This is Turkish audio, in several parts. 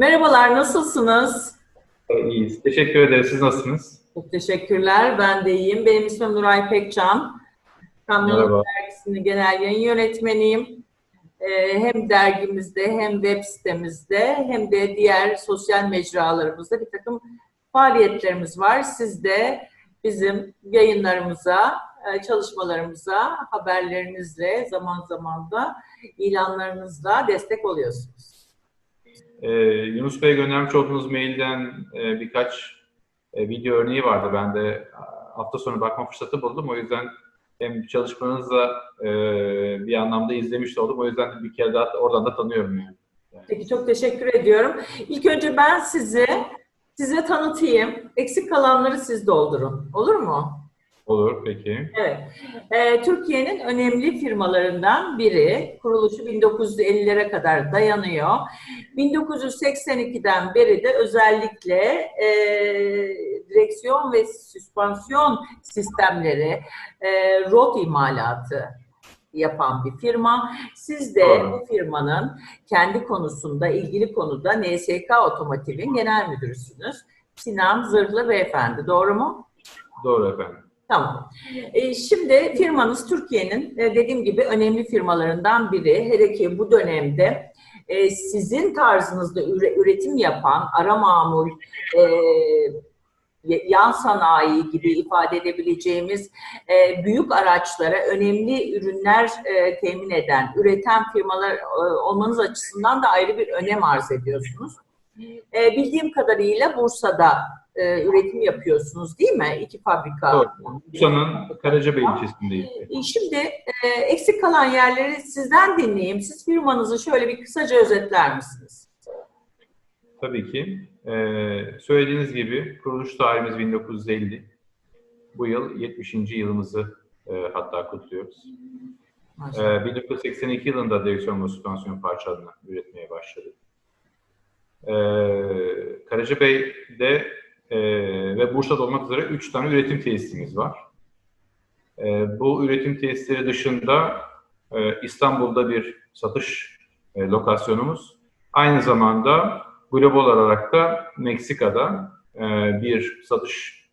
Merhabalar, nasılsınız? İyiyiz. Teşekkür ederiz. Siz nasılsınız? Çok teşekkürler, ben de iyiyim. Benim ismim Nuray Pekcan. Merhaba. Dergisi'nin genel yayın yönetmeniyim. Ee, hem dergimizde hem web sitemizde hem de diğer sosyal mecralarımızda bir takım faaliyetlerimiz var. Siz de bizim yayınlarımıza, e, çalışmalarımıza haberlerinizle, zaman zaman da ilanlarınızla destek oluyorsunuz. Ee, Yunus Bey göndermiş olduğunuz mailden e, birkaç e, video örneği vardı. Ben de e, hafta sonu bakma fırsatı buldum. O yüzden hem çalışmanızla e, bir anlamda izlemiş oldum. O yüzden de bir kere daha oradan da tanıyorum yani. Peki çok teşekkür ediyorum. İlk önce ben size size tanıtayım. Eksik kalanları siz doldurun. Olur mu? Olur peki. Evet. Ee, Türkiye'nin önemli firmalarından biri. Kuruluşu 1950'lere kadar dayanıyor. 1982'den beri de özellikle e, direksiyon ve süspansiyon sistemleri, e, rot imalatı yapan bir firma. Siz de Doğru. bu firmanın kendi konusunda, ilgili konuda NSK Otomotiv'in genel müdürüsünüz. Sinan Zırhlı Beyefendi. Doğru mu? Doğru efendim. Tamam. E, şimdi firmanız Türkiye'nin e, dediğim gibi önemli firmalarından biri. Hele ki bu dönemde e, sizin tarzınızda üre- üretim yapan ara mamul, e, yan sanayi gibi ifade edebileceğimiz büyük araçlara önemli ürünler temin eden, üreten firmalar olmanız açısından da ayrı bir önem arz ediyorsunuz. Bildiğim kadarıyla Bursa'da e, üretim yapıyorsunuz değil mi? İki fabrika. Doğru. Bursa'nın Karacabey ilçesindeyiz. E, Şimdi e, eksik kalan yerleri sizden dinleyeyim. Siz firmanızı şöyle bir kısaca özetler misiniz? Tabii ki. Ee, söylediğiniz gibi kuruluş tarihimiz 1950. Bu yıl 70. yılımızı e, hatta kutluyoruz. Ee, 1982 yılında direksiyon ve süspansiyon parçalarını üretmeye başladık. Ee, Karacabey'de e, ve Bursa'da olmak üzere 3 tane üretim tesisimiz var. Ee, bu üretim tesisleri dışında e, İstanbul'da bir satış e, lokasyonumuz. Aynı zamanda global olarak da Meksika'da e, bir satış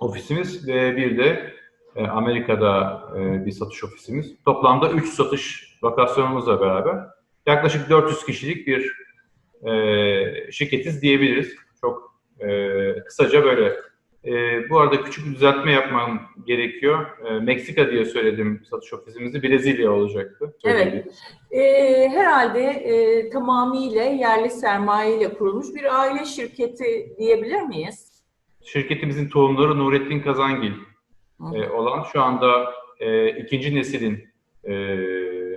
ofisimiz ve bir de e, Amerika'da e, bir satış ofisimiz. Toplamda 3 satış lokasyonumuzla beraber yaklaşık 400 kişilik bir e, şirketiz diyebiliriz. E, kısaca böyle. E, bu arada küçük bir düzeltme yapmam gerekiyor. E, Meksika diye söyledim satış ofisimizi. Brezilya olacaktı. Evet. E, herhalde e, tamamıyla yerli sermaye ile kurulmuş bir aile şirketi diyebilir miyiz? Şirketimizin tohumları Nurettin Kazangil Hı. e, olan şu anda e, ikinci neslin e,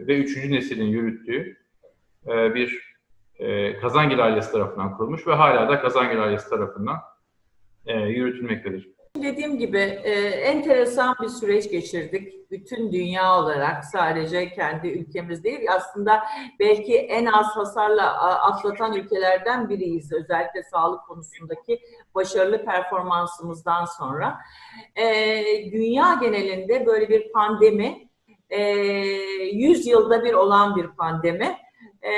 ve üçüncü neslin yürüttüğü e, bir e, Kazangil ailesi tarafından kurulmuş ve hala da Kazangil ailesi tarafından e, yürütülmektedir. Dediğim gibi e, enteresan bir süreç geçirdik. Bütün dünya olarak sadece kendi ülkemiz değil aslında belki en az hasarla atlatan ülkelerden biriyiz. Özellikle sağlık konusundaki başarılı performansımızdan sonra. E, dünya genelinde böyle bir pandemi, e, 100 yılda bir olan bir pandemi e,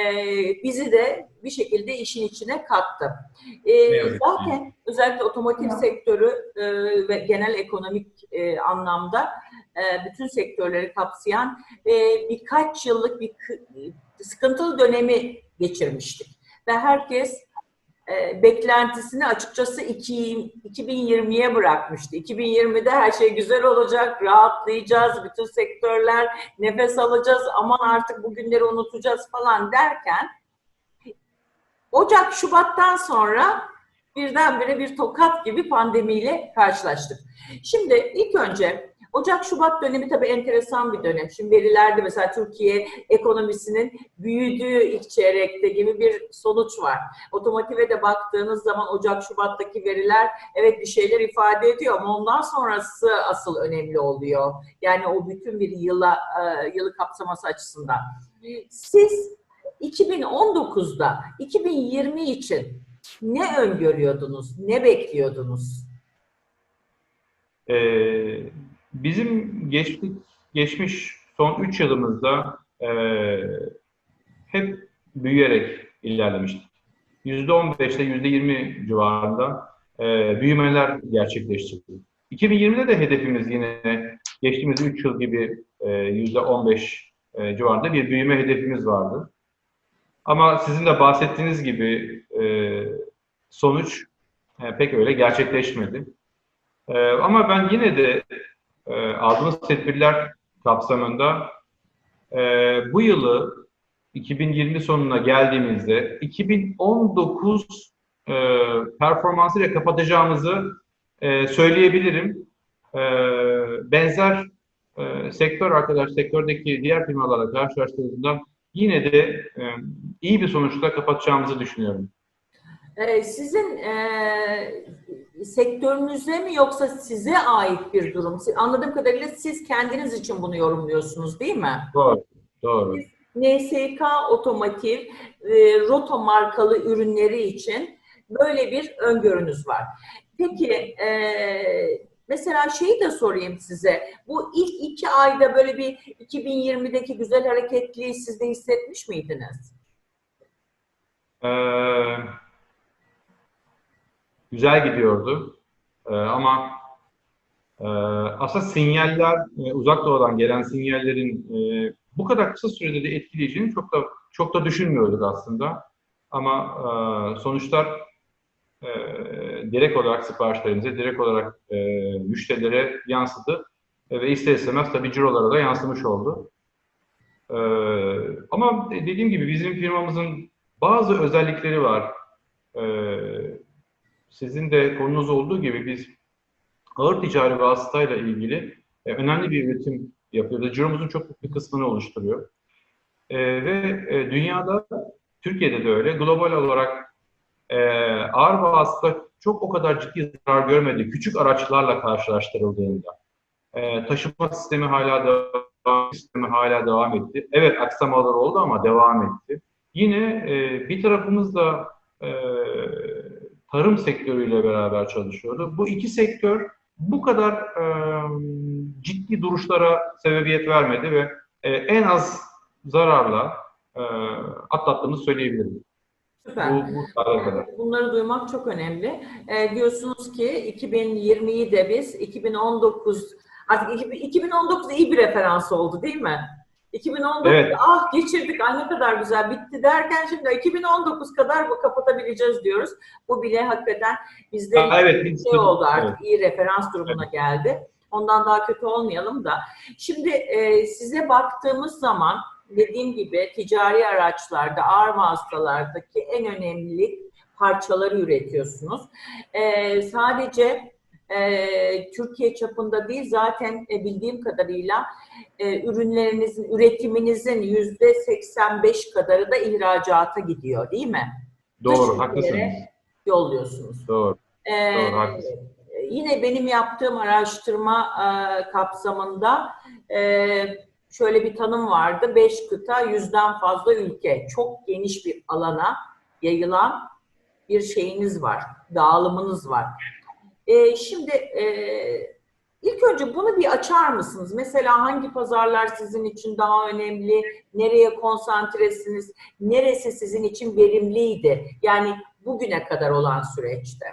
bizi de bir şekilde işin içine kattı. E, zaten özellikle otomotiv sektörü e, ve genel ekonomik e, anlamda e, bütün sektörleri kapsayan e, birkaç yıllık bir kı- sıkıntılı dönemi geçirmiştik. Ve herkes e, beklentisini açıkçası iki- 2020'ye bırakmıştı. 2020'de her şey güzel olacak, rahatlayacağız, bütün sektörler nefes alacağız, aman artık bugünleri unutacağız falan derken Ocak, Şubat'tan sonra birdenbire bir tokat gibi pandemiyle karşılaştık. Şimdi ilk önce Ocak, Şubat dönemi tabii enteresan bir dönem. Şimdi verilerde mesela Türkiye ekonomisinin büyüdüğü ilk çeyrekte gibi bir sonuç var. Otomotive de baktığınız zaman Ocak, Şubat'taki veriler evet bir şeyler ifade ediyor ama ondan sonrası asıl önemli oluyor. Yani o bütün bir yıla, e, yılı kapsaması açısından. Siz 2019'da 2020 için ne öngörüyordunuz, ne bekliyordunuz? Ee, bizim geçmiş, geçmiş son 3 yılımızda e, hep büyüyerek ilerlemiştik. %15 ile %20 civarında e, büyümeler gerçekleştirdik. 2020'de de hedefimiz yine geçtiğimiz 3 yıl gibi e, %15 e, civarında bir büyüme hedefimiz vardı. Ama sizin de bahsettiğiniz gibi e, sonuç e, pek öyle gerçekleşmedi. E, ama ben yine de e, aldığımız tedbirler kapsamında e, bu yılı 2020 sonuna geldiğimizde 2019 e, performansıyla kapatacağımızı e, söyleyebilirim. E, benzer e, sektör arkadaş, sektördeki diğer firmalarla karşılaştırdığımda yine de e, iyi bir sonuçla kapatacağımızı düşünüyorum. Ee, sizin e, sektörünüze mi yoksa size ait bir durum? Siz- Anladığım kadarıyla siz kendiniz için bunu yorumluyorsunuz değil mi? Doğru, doğru. NSK Otomotiv, e, Roto markalı ürünleri için böyle bir öngörünüz var. Peki e, mesela şeyi de sorayım size. Bu ilk iki ayda böyle bir 2020'deki güzel hareketliği siz de hissetmiş miydiniz? Ee, güzel gidiyordu. Ee, ama e, aslında sinyaller, e, uzak doğudan gelen sinyallerin e, bu kadar kısa sürede de etkileyeceğini çok da çok da düşünmüyorduk aslında. Ama e, sonuçlar e, direkt olarak siparişlerimize, direkt olarak e, müşterilere yansıdı. E, ve ister istemez tabii cirolara da yansımış oldu. E, ama dediğim gibi bizim firmamızın bazı özellikleri var. E, sizin de konunuz olduğu gibi biz ağır ticari vasıtayla ilgili e, önemli bir üretim yapıyoruz. Ciromuzun çok büyük bir kısmını oluşturuyor. E, ve e, dünyada, Türkiye'de de öyle, global olarak e, ağır vasıta çok o kadar ciddi zarar görmedi. Küçük araçlarla karşılaştırıldığında. E, taşıma sistemi hala devam, sistemi hala devam etti. Evet aksamalar oldu ama devam etti. Yine e, bir tarafımız da e, tarım sektörüyle beraber çalışıyordu. Bu iki sektör bu kadar e, ciddi duruşlara sebebiyet vermedi ve e, en az zararla e, atlattığımızı söyleyebilirim. Süper. Bu, bu kadar. Bunları duymak çok önemli. Ee, diyorsunuz ki 2020'yi de biz 2019 artık 2019 iyi bir referans oldu değil mi? 2019 Evet. ah geçirdik ay ne kadar güzel bitti derken şimdi 2019 kadar bu kapatabileceğiz diyoruz. Bu bile hakikaten bizde Ha, evet, bir şey oldu artık evet. iyi referans durumuna geldi. Ondan daha kötü olmayalım da. Şimdi e, size baktığımız zaman dediğim gibi ticari araçlarda, ağır vasıtalardaki en önemli parçaları üretiyorsunuz. Ee, sadece e, Türkiye çapında değil zaten e, bildiğim kadarıyla e, ürünlerinizin, üretiminizin yüzde 85 kadarı da ihracata gidiyor değil mi? Doğru, Dış haklısınız. Yolluyorsunuz. Doğru. Ee, Doğru, haklısın. yine benim yaptığım araştırma e, kapsamında e, şöyle bir tanım vardı. Beş kıta, yüzden fazla ülke. Çok geniş bir alana yayılan bir şeyiniz var, dağılımınız var. E, şimdi e, ilk önce bunu bir açar mısınız? Mesela hangi pazarlar sizin için daha önemli? Nereye konsantresiniz? Neresi sizin için verimliydi? Yani bugüne kadar olan süreçte.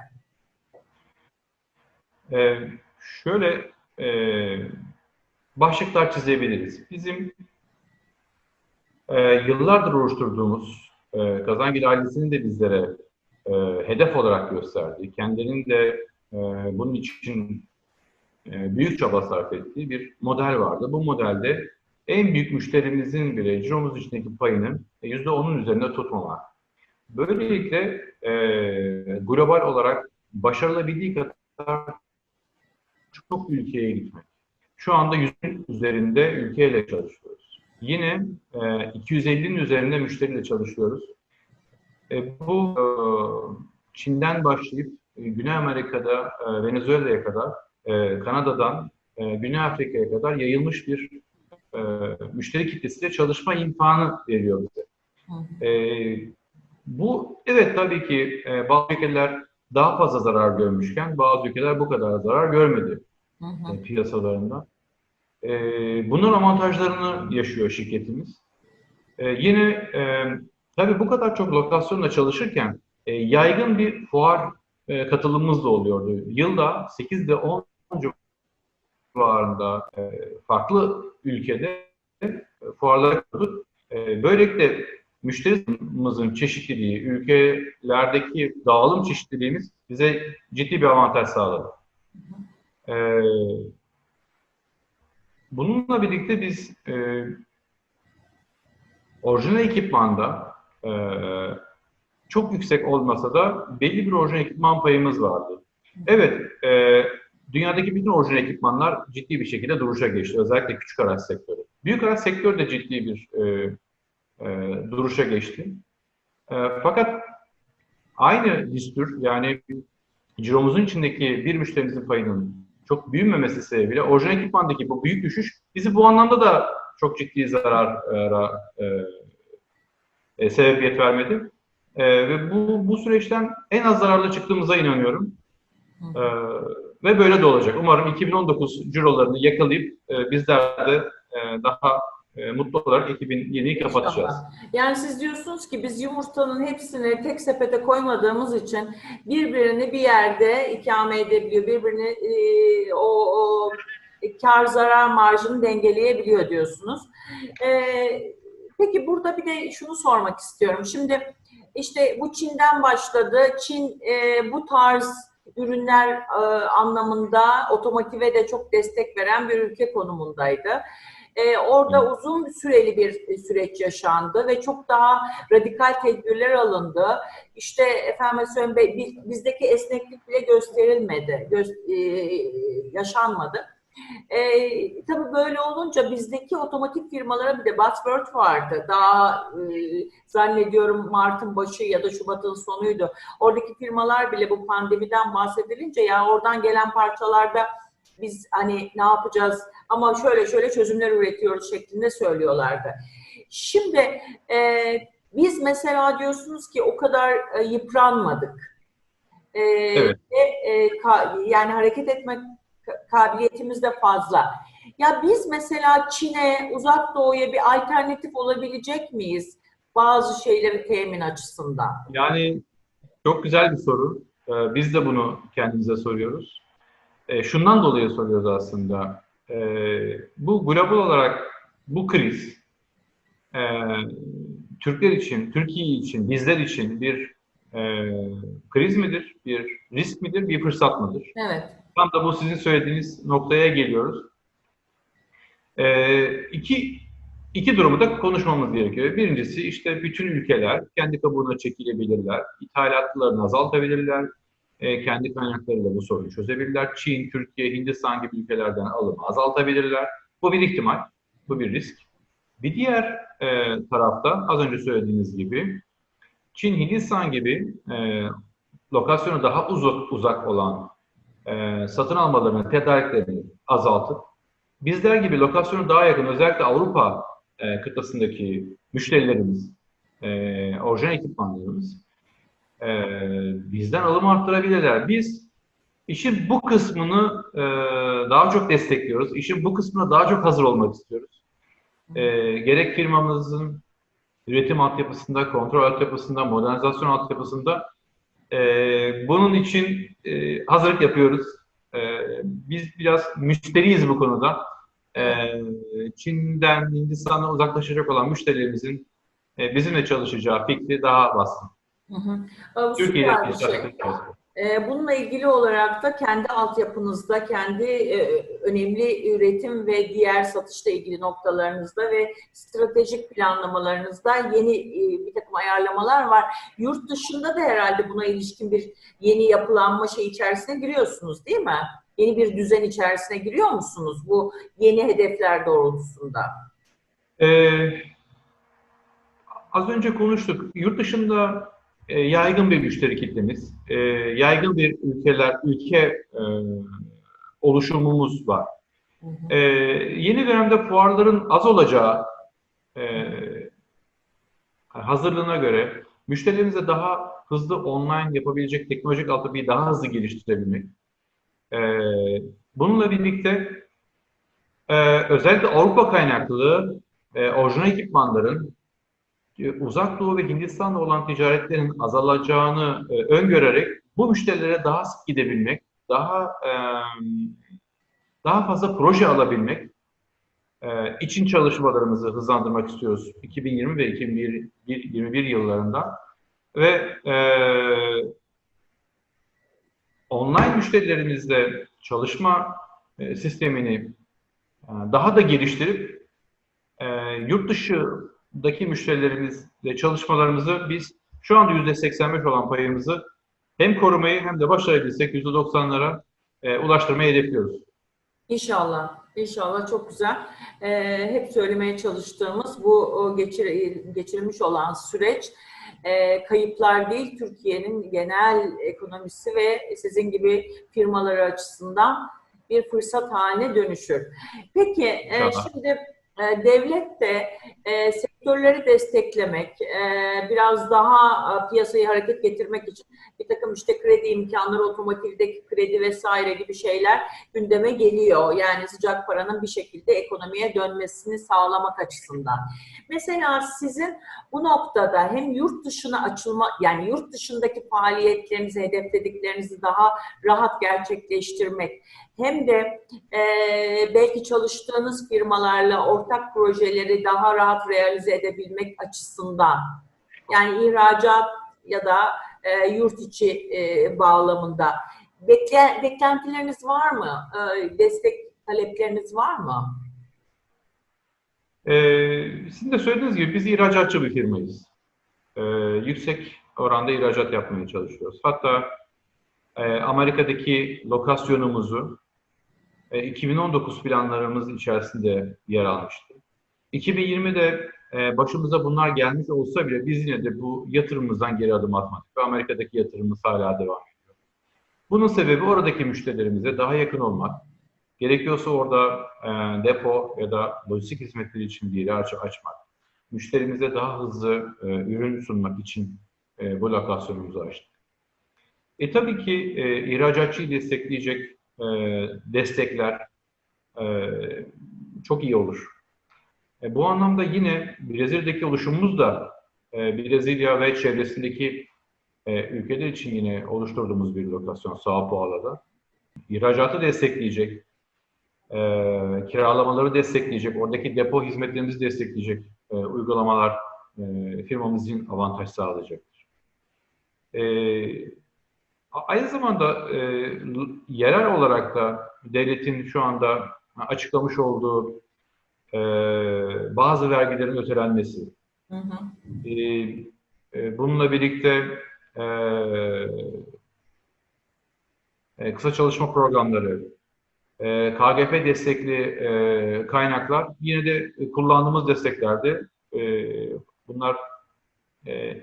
Ee, şöyle e, başlıklar çizebiliriz. Bizim e, yıllardır oluşturduğumuz e, Kazangil ailesinin de bizlere e, hedef olarak gösterdiği, kendilerinin de bunun için e, büyük çaba sarf ettiği bir model vardı. Bu modelde en büyük müşterimizin bile ciromuz içindeki payını e, %10'un üzerinde tutmamak. Böylelikle e, global olarak başarılabildiği kadar çok ülkeye gitmek. Şu anda 100'ün üzerinde ülkeyle çalışıyoruz. Yine e, 250'nin üzerinde müşteriyle çalışıyoruz. E, bu e, Çin'den başlayıp Güney Amerika'da, e, Venezuela'ya kadar, e, Kanada'dan e, Güney Afrika'ya kadar yayılmış bir e, müşteri kitlesiyle çalışma imkanı veriyor bize. E, bu evet tabii ki e, bazı ülkeler daha fazla zarar görmüşken bazı ülkeler bu kadar zarar görmedi Hı hı. e, piyasalarında. E, bunun avantajlarını yaşıyor şirketimiz. E, yine e, tabii bu kadar çok lokasyonla çalışırken e, yaygın bir fuar e, katılımımız da oluyordu. Yılda 8 ile 10 civarında e, farklı ülkede e, fuarlara katıldık. E, böylelikle müşterimizin çeşitliliği, ülkelerdeki dağılım çeşitliliğimiz bize ciddi bir avantaj sağladı. Bununla birlikte biz e, orijinal ekipmanda çok yüksek olmasa da belli bir orijinal ekipman payımız vardı. Evet, e, dünyadaki bütün orijinal ekipmanlar ciddi bir şekilde duruşa geçti. Özellikle küçük araç sektörü. Büyük araç sektörü de ciddi bir e, e, duruşa geçti. E, fakat aynı distür yani ciromuzun içindeki bir müşterimizin payının çok büyümemesi sebebiyle orijinal ekipmandaki bu büyük düşüş bizi bu anlamda da çok ciddi zarar e, e, sebebiyet vermedi. E, ve bu, bu süreçten en az zararlı çıktığımıza inanıyorum. E, ve böyle de olacak. Umarım 2019 cirolarını yakalayıp e, bizler de e, daha e, mutlu olarak 2007'yi kapatacağız. Yani siz diyorsunuz ki biz yumurtanın hepsini tek sepete koymadığımız için birbirini bir yerde ikame edebiliyor. Birbirini e, o, o kar zarar marjını dengeleyebiliyor diyorsunuz. E, peki burada bir de şunu sormak istiyorum. Şimdi işte bu Çin'den başladı. Çin e, bu tarz ürünler e, anlamında otomotive de çok destek veren bir ülke konumundaydı. E, orada uzun süreli bir süreç yaşandı ve çok daha radikal tedbirler alındı. İşte efendim söyleyeyim bizdeki esneklik bile gösterilmedi, gö e, yaşanmadı. E, tabii böyle olunca bizdeki otomotiv firmalara bir de buzzword vardı. Daha e, zannediyorum Mart'ın başı ya da Şubat'ın sonuydu. Oradaki firmalar bile bu pandemiden bahsedilince ya oradan gelen parçalarda biz hani ne yapacağız ama şöyle şöyle çözümler üretiyoruz şeklinde söylüyorlardı. Şimdi e, biz mesela diyorsunuz ki o kadar e, yıpranmadık. E, evet. Ve, e, ka, yani hareket etmek kabiliyetimiz de fazla. Ya biz mesela Çin'e, Uzak Doğu'ya bir alternatif olabilecek miyiz bazı şeyleri temin açısından? Yani çok güzel bir soru. Ee, biz de bunu kendimize soruyoruz. Ee, şundan dolayı soruyoruz aslında. Ee, bu global olarak bu kriz e, Türkler için, Türkiye için, bizler için bir e, kriz midir, bir risk midir, bir fırsat mıdır? Evet. Tam da bu sizin söylediğiniz noktaya geliyoruz. Ee, iki, iki durumu da konuşmamız gerekiyor. Birincisi işte bütün ülkeler kendi kabuğuna çekilebilirler, ithalatlarını azaltabilirler, e, kendi kaynaklarıyla bu sorunu çözebilirler. Çin, Türkiye, Hindistan gibi ülkelerden alımı azaltabilirler. Bu bir ihtimal, bu bir risk. Bir diğer e, tarafta az önce söylediğiniz gibi Çin, Hindistan gibi e, lokasyonu daha uzak, uzak olan e, satın almalarını, tedariklerini azaltıp bizler gibi lokasyonu daha yakın özellikle Avrupa e, kıtasındaki müşterilerimiz, e, orijinal ekipmanlarımız e, bizden alım arttırabilirler. Biz işin bu kısmını e, daha çok destekliyoruz. İşin bu kısmına daha çok hazır olmak istiyoruz. E, gerek firmamızın üretim altyapısında, kontrol altyapısında, modernizasyon altyapısında e, bunun için e, hazırlık yapıyoruz. E, biz biraz müşteriyiz bu konuda. E, Çin'den, Hindistan'dan uzaklaşacak olan müşterilerimizin e, bizimle çalışacağı fikri daha baskın. Türkiye'de şey. Bununla ilgili olarak da kendi altyapınızda, kendi önemli üretim ve diğer satışla ilgili noktalarınızda ve stratejik planlamalarınızda yeni bir takım ayarlamalar var. Yurt dışında da herhalde buna ilişkin bir yeni yapılanma şey içerisine giriyorsunuz değil mi? Yeni bir düzen içerisine giriyor musunuz bu yeni hedefler doğrultusunda? Ee, az önce konuştuk. Yurt dışında e, yaygın bir müşteri kitlemiz, e, yaygın bir ülkeler, ülke e, oluşumumuz var. Hı hı. E, yeni dönemde fuarların az olacağı e, hazırlığına göre müşterilerimize daha hızlı online yapabilecek teknolojik altyapıyı daha hızlı geliştirebilmek. E, bununla birlikte e, özellikle Avrupa kaynaklı e, orijinal ekipmanların Uzak Doğu ve Hindistan'la olan ticaretlerin azalacağını e, öngörerek bu müşterilere daha sık gidebilmek, daha e, daha fazla proje alabilmek e, için çalışmalarımızı hızlandırmak istiyoruz 2020 ve 2021 yıllarında. Ve e, online müşterilerimizle çalışma e, sistemini e, daha da geliştirip e, yurt dışındaki müşterilerimizle çalışmalarımızı biz şu anda %85 olan payımızı hem korumayı hem de başarabilirsek %90'lara e, ulaştırmayı hedefliyoruz. İnşallah, inşallah çok güzel. Ee, hep söylemeye çalıştığımız bu geçir, geçirilmiş olan süreç e, kayıplar değil, Türkiye'nin genel ekonomisi ve sizin gibi firmaları açısından bir fırsat haline dönüşür. Peki, e, şimdi e, devlet de e, sektörleri desteklemek, e, biraz daha e, piyasayı hareket getirmek için bir takım işte kredi imkanları, otomotivdeki kredi vesaire gibi şeyler gündeme geliyor. Yani sıcak paranın bir şekilde ekonomiye dönmesini sağlamak açısından. Mesela sizin bu noktada hem yurt dışına açılma, yani yurt dışındaki faaliyetlerinizi, hedeflediklerinizi daha rahat gerçekleştirmek, hem de e, belki çalıştığınız firmalarla ortak projeleri daha rahat realize edebilmek açısından, yani ihracat ya da e, yurt içi e, bağlamında bekle, beklentileriniz var mı? E, destek talepleriniz var mı? Ee, sizin de söylediğiniz gibi biz ihracatçı bir firmayız. Ee, yüksek oranda ihracat yapmaya çalışıyoruz. Hatta e, Amerika'daki lokasyonumuzu e, 2019 planlarımız içerisinde yer almıştı. 2020'de e, başımıza bunlar gelmiş olsa bile biz yine de bu yatırımımızdan geri adım atmadık ve Amerika'daki yatırımımız hala devam ediyor. Bunun sebebi oradaki müşterilerimize daha yakın olmak, Gerekiyorsa orada e, depo ya da lojistik hizmetleri için bir ihraç açmak, müşterimize daha hızlı e, ürün sunmak için e, bu lokasyonumuzu açtık. E tabii ki e, ihracatçıyı destekleyecek e, destekler e, çok iyi olur. E, bu anlamda yine Brezilya'daki oluşumumuz da e, Brezilya ve çevresindeki e, ülkeler için yine oluşturduğumuz bir lokasyon Sao Paulo'da. İhracatı destekleyecek, e, kiralamaları destekleyecek, oradaki depo hizmetlerimizi destekleyecek e, uygulamalar e, firmamız için avantaj sağlayacaktır. E, aynı zamanda e, yerel olarak da devletin şu anda açıklamış olduğu e, bazı vergilerin ötelenmesi, Hı hı. e, e, bununla birlikte e, e, kısa çalışma programları, e, KGP destekli e, kaynaklar yine de kullandığımız desteklerdi. E, bunlar e,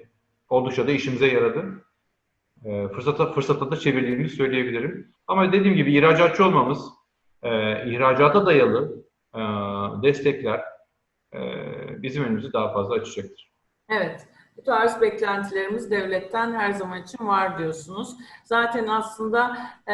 oldukça da işimize yaradı. E, fırsata fırsata da çevirdiğimizi söyleyebilirim. Ama dediğim gibi ihracatçı olmamız, e, ihracata dayalı e, destekler e, bizim önümüzü daha fazla açacaktır. Evet. Bu tarz beklentilerimiz devletten her zaman için var diyorsunuz. Zaten aslında e,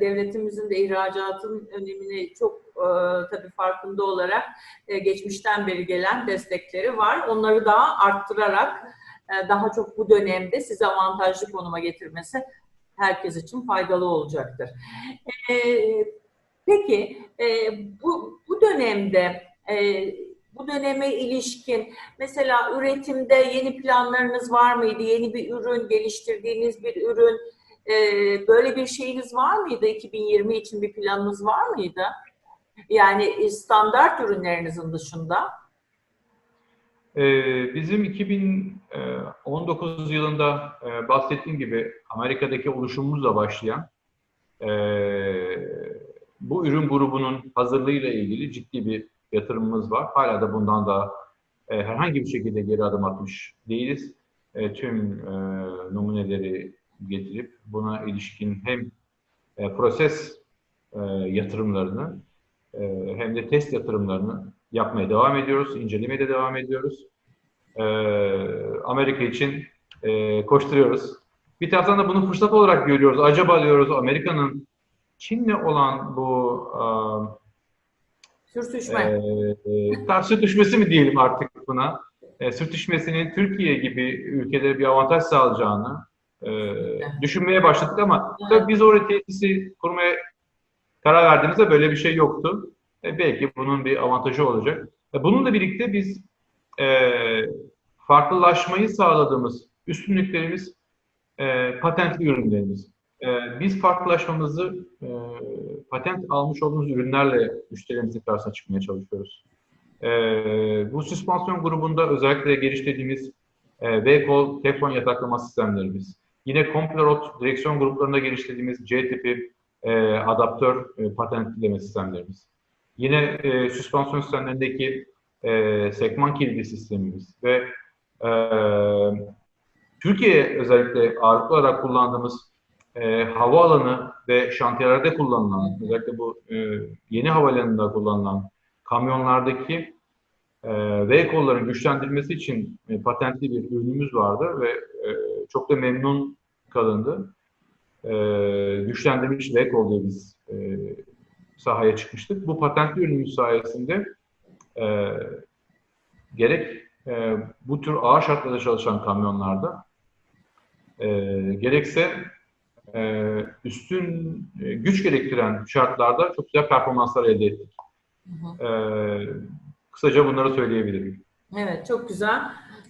devletimizin de ihracatın önemini çok e, tabii farkında olarak e, geçmişten beri gelen destekleri var. Onları daha arttırarak e, daha çok bu dönemde sizi avantajlı konuma getirmesi herkes için faydalı olacaktır. E, peki e, bu, bu dönemde e, bu döneme ilişkin mesela üretimde yeni planlarınız var mıydı? Yeni bir ürün, geliştirdiğiniz bir ürün, e, böyle bir şeyiniz var mıydı? 2020 için bir planınız var mıydı? Yani standart ürünlerinizin dışında. Ee, bizim 2019 yılında e, bahsettiğim gibi Amerika'daki oluşumumuzla başlayan e, bu ürün grubunun hazırlığıyla ilgili ciddi bir yatırımımız var. Hala da bundan da e, herhangi bir şekilde geri adım atmış değiliz. E, tüm e, numuneleri getirip buna ilişkin hem e, proses e, yatırımlarını e, hem de test yatırımlarını yapmaya devam ediyoruz. İncelemeye de devam ediyoruz. E, Amerika için e, koşturuyoruz. Bir taraftan da bunu fırsat olarak görüyoruz. Acaba diyoruz Amerika'nın Çin'le olan bu e, Sürtüşme. e, tartışma düşmesi mi diyelim artık buna? e, sırt işmesinin Türkiye gibi ülkelere bir avantaj sağlayacağını e, düşünmeye başladık ama tabii biz oraya tesisi kurmaya karar verdiğimizde böyle bir şey yoktu. E, belki bunun bir avantajı olacak. E, bununla birlikte biz e, farklılaşmayı sağladığımız üstünlüklerimiz e, patentli ürünlerimiz. E, biz farklılaşmamızı e, patent almış olduğumuz ürünlerle müşterilerimizin karşısına çıkmaya çalışıyoruz. E, bu süspansiyon grubunda özellikle geliştirdiğimiz e, V-Kol teflon yataklama sistemlerimiz. Yine Complorot direksiyon gruplarında geliştirdiğimiz C tipi e, adaptör e, patentleme sistemlerimiz. Yine e, süspansiyon sistemlerindeki e, sekman kilidi sistemimiz ve e, Türkiye özellikle ağırlıklı olarak kullandığımız e, havaalanı ve şantiyelerde kullanılan, özellikle bu e, yeni havalimanında kullanılan kamyonlardaki e, V kolların güçlendirilmesi için e, patentli bir ürünümüz vardı ve e, çok da memnun kalındı. E, güçlendirilmiş V kol diye biz e, sahaya çıkmıştık. Bu patentli ürünümüz sayesinde e, gerek e, bu tür ağır şartlarda çalışan kamyonlarda e, gerekse e, üstün e, güç gerektiren şartlarda çok güzel performanslar elde ettik. Hı hı. E, kısaca bunları söyleyebilirim. Evet, çok güzel.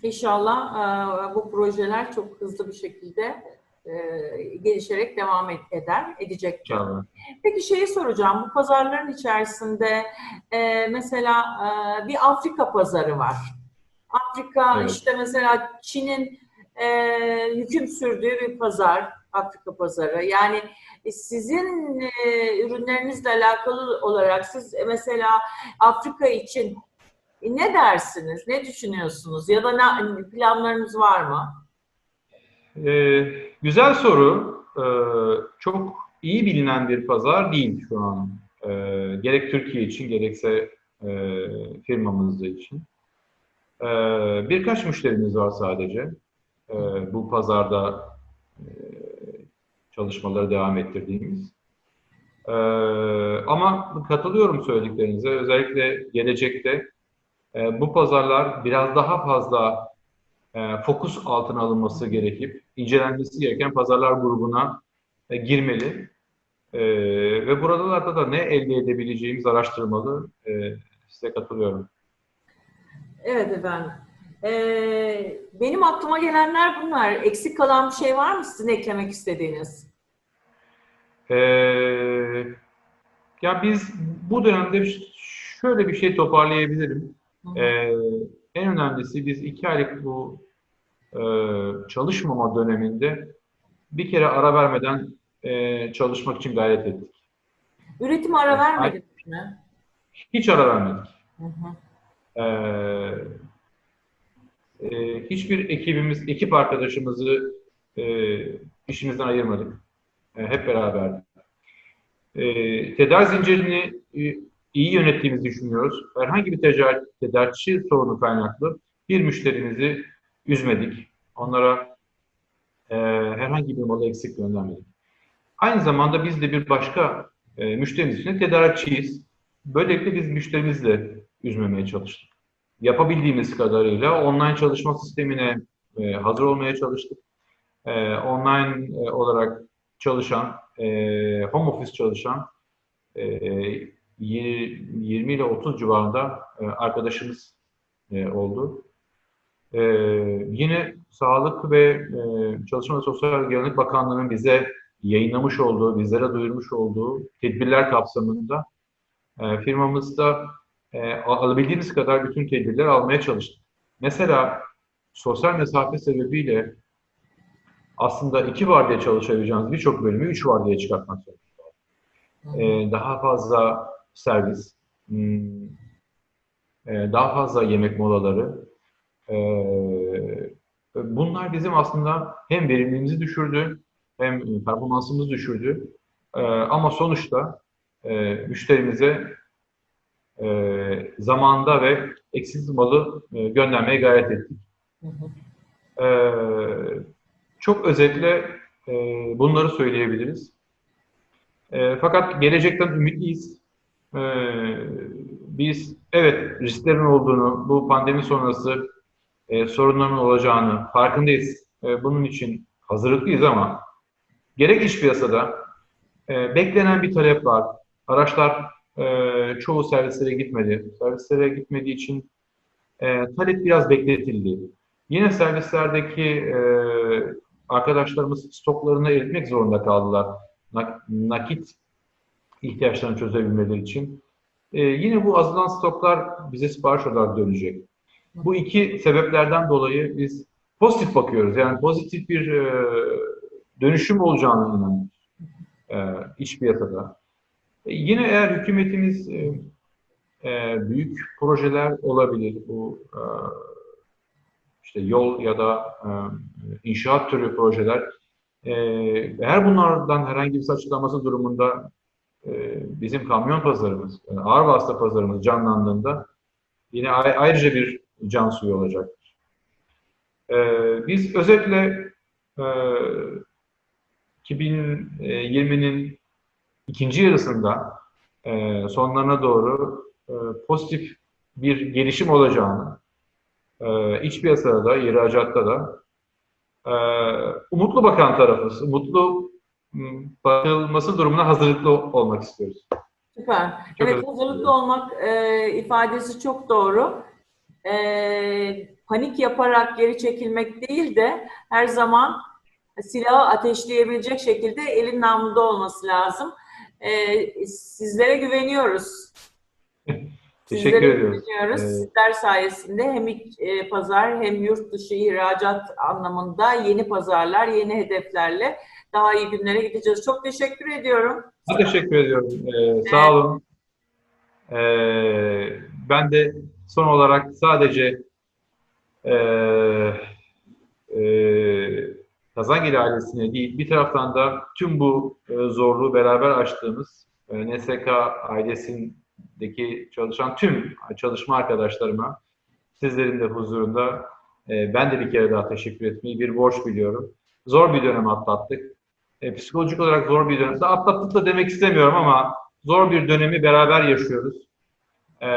İnşallah e, bu projeler çok hızlı bir şekilde e, gelişerek devam et- eder, edecek. İnşallah. Peki şeyi soracağım. Bu pazarların içerisinde e, mesela e, bir Afrika pazarı var. Afrika Evet. işte mesela Çin'in e, hüküm sürdüğü bir pazar, Afrika pazarı. Yani e, sizin e, ürünlerinizle alakalı olarak siz e, mesela Afrika için ne dersiniz, ne düşünüyorsunuz ya da ne, planlarınız var mı? E, güzel soru. E, çok iyi bilinen bir pazar değil şu an. E, gerek Türkiye için gerekse e, firmamız için. E, birkaç müşterimiz var sadece. E, bu pazarda e, çalışmaları devam ettirdiğimiz. E, ama katılıyorum söylediklerinize. Özellikle gelecekte e, bu pazarlar biraz daha fazla e, fokus altına alınması gerekip incelenmesi gereken pazarlar grubuna e, girmeli. E, ve buralarda da ne elde edebileceğimiz araştırmalı. E, size katılıyorum. Evet efendim. Ee, benim aklıma gelenler bunlar. Eksik kalan bir şey var mı sizin eklemek istediğiniz? E, ya biz bu dönemde şöyle bir şey toparlayabilirim. Hı hı. E, en önemlisi biz iki aylık bu e, çalışmama döneminde bir kere ara vermeden e, çalışmak için gayret ettik. Üretim ara vermediniz mi? Hiç ara vermedik. Hı hı. Ee, e, hiçbir ekibimiz, ekip arkadaşımızı e, işimizden ayırmadık. E, hep beraber. E, tedarik zincirini e, iyi yönettiğimizi düşünüyoruz. Herhangi bir tedarik, tedarikçi sorunu kaynaklı bir müşterimizi üzmedik. Onlara e, herhangi bir malı eksik göndermedik. Aynı zamanda biz de bir başka e, müşterimiz için tedarikçiyiz. Böylelikle biz müşterimizle üzmemeye çalıştık. Yapabildiğimiz kadarıyla online çalışma sistemine e, hazır olmaya çalıştık. E, online e, olarak çalışan, e, home office çalışan e, y- 20 ile 30 civarında e, arkadaşımız e, oldu. E, yine Sağlık ve e, Çalışma ve Sosyal Güvenlik Bakanlığı'nın bize yayınlamış olduğu, bizlere duyurmuş olduğu tedbirler kapsamında e, firmamızda e, alabildiğimiz kadar bütün tedbirleri almaya çalıştık. Mesela sosyal mesafe sebebiyle aslında iki vardiya çalışabileceğiniz birçok bölümü üç vardiya çıkartmak zorunda. E, daha fazla servis, hmm, e, daha fazla yemek molaları. E, bunlar bizim aslında hem verimliliğimizi düşürdü, hem performansımızı düşürdü. E, ama sonuçta e, müşterimize e, zamanda ve eksiksiz malı e, göndermeye gayret ettik. Hı hı. E, çok özetle e, bunları söyleyebiliriz. E, fakat gelecekten ümitliyiz. E, biz evet risklerin olduğunu, bu pandemi sonrası e, sorunların olacağını farkındayız. E, bunun için hazırlıklıyız ama gerek iş piyasada e, beklenen bir talep var. Araçlar e, çoğu servislere gitmedi. Servislere gitmediği için e, talep biraz bekletildi. Yine servislerdeki e, arkadaşlarımız stoklarını eritmek zorunda kaldılar. Nak- nakit ihtiyaçlarını çözebilmeleri için. E, yine bu azalan stoklar bize sipariş olarak dönecek. Bu iki sebeplerden dolayı biz pozitif bakıyoruz. Yani pozitif bir e, dönüşüm olacağına inanıyoruz e, iç piyasada. E, yine eğer hükümetimiz e, e, büyük projeler olabilir. Bu işte yol ya da inşaat türü projeler. Eğer bunlardan herhangi bir açıklaması durumunda bizim kamyon pazarımız, ağır vasıta pazarımız canlandığında yine ay- ayrıca bir can suyu olacaktır. Biz özetle e, 2020'nin ikinci yarısında e, sonlarına doğru e, pozitif bir gelişim olacağını, e, iç piyasada da, ihracatta da e, umutlu bakan tarafız. Umutlu bakılması durumuna hazırlıklı olmak istiyoruz. Süper. Çok evet hazırlıklı olmak e, ifadesi çok doğru. E, panik yaparak geri çekilmek değil de her zaman silahı ateşleyebilecek şekilde elin namluda olması lazım. E, sizlere güveniyoruz. Teşekkür Sizlere ediyoruz. güveniyoruz. Ee, Sizler sayesinde hem iç e, pazar hem yurt dışı ihracat anlamında yeni pazarlar, yeni hedeflerle daha iyi günlere gideceğiz. Çok teşekkür ediyorum. Ben teşekkür ediyorum. Ee, sağ olun. Ee, ben de son olarak sadece e, e, Kazangil ailesine değil, bir taraftan da tüm bu e, zorluğu beraber açtığımız e, NSK ailesindeki çalışan tüm çalışma arkadaşlarıma sizlerin de huzurunda e, ben de bir kere daha teşekkür etmeyi bir borç biliyorum. Zor bir dönem atlattık. E, psikolojik olarak zor bir dönem. Atlattık da demek istemiyorum ama zor bir dönemi beraber yaşıyoruz. E,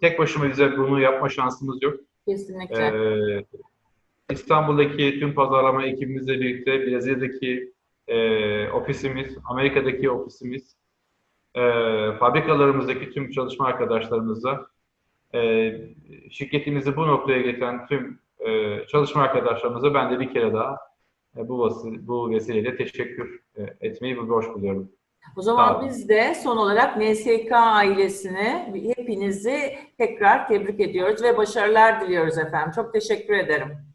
tek başıma bize bunu yapma şansımız yok. Kesinlikle. Ee, İstanbul'daki tüm pazarlama ekibimizle birlikte Brezilya'daki e, ofisimiz, Amerika'daki ofisimiz, e, fabrikalarımızdaki tüm çalışma arkadaşlarımızla e, şirketimizi bu noktaya getiren tüm e, çalışma arkadaşlarımıza ben de bir kere daha e, bu, vasi, bu vesileyle teşekkür e, etmeyi bir borç buluyorum. O zaman biz de son olarak NSK ailesini hepinizi tekrar tebrik ediyoruz ve başarılar diliyoruz efendim. Çok teşekkür ederim.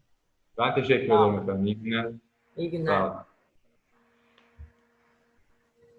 Ben teşekkür ederim efendim. İyi günler. İyi günler. Sağ olun.